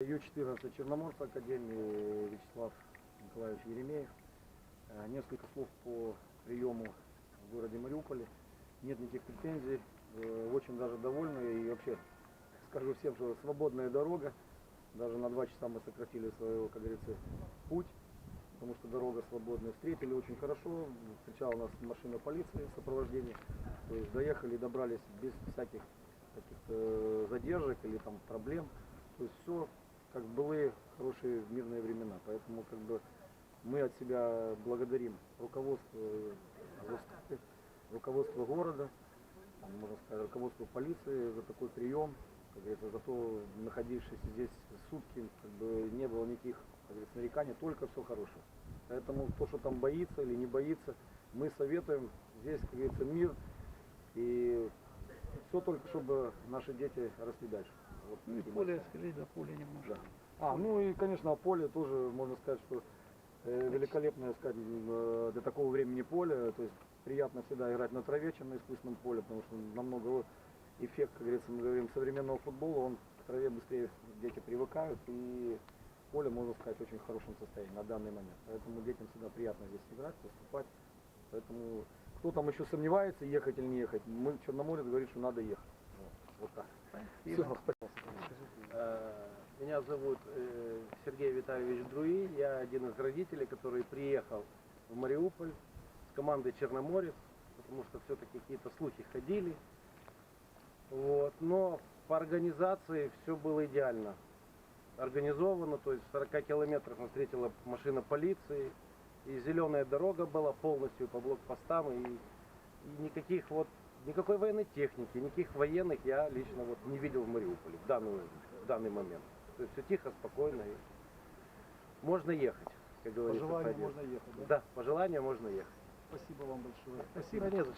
Ю-14 Черноморской академии Вячеслав Николаевич Еремеев. Э, Несколько слов по приему в городе Мариуполе. Нет никаких претензий, э, очень даже довольны и вообще скажу всем, что свободная дорога. Даже на два часа мы сократили свой, как говорится, путь, потому что дорога свободная. Встретили очень хорошо, встречала нас машина полиции в сопровождении. То есть доехали, добрались без всяких каких-то задержек или там проблем. То есть все как былые хорошие мирные времена. Поэтому как бы мы от себя благодарим руководство, руководство города, можно сказать, руководство полиции за такой прием, как говорится, за то, находившись здесь сутки, как бы не было никаких как говорится, нареканий, только все хорошее. Поэтому то, что там боится или не боится, мы советуем, здесь, как говорится, мир, и все только, чтобы наши дети росли дальше. Вот Ну и поле, скажи, до поля немножко. Да. А, ну и, конечно, поле тоже, можно сказать, что э, великолепное, сказать, э, для такого времени поле. То есть приятно всегда играть на траве, чем на искусственном поле, потому что намного вот эффект, как говорится, мы говорим, современного футбола, он к траве быстрее дети привыкают, и поле, можно сказать, в очень хорошем состоянии на данный момент. Поэтому детям всегда приятно здесь играть, выступать. Поэтому кто там еще сомневается, ехать или не ехать, мы Черноморец говорит, что надо ехать. Вот, вот так. Всё, спасибо. Меня зовут э, Сергей Витальевич Друи. Я один из родителей, который приехал в Мариуполь с командой Черноморец, потому что все-таки какие-то слухи ходили. Вот. Но по организации все было идеально организовано, то есть в 40 километрах нас встретила машина полиции, и зеленая дорога была полностью по блокпостам, и, и никаких вот, никакой военной техники, никаких военных я лично вот не видел в Мариуполе в, данную, в данный момент. То есть все тихо, спокойно, и можно ехать, как По говорится. желанию пойдет. можно ехать, да? Да, по желанию можно ехать. Спасибо вам большое. Спасибо, не за что.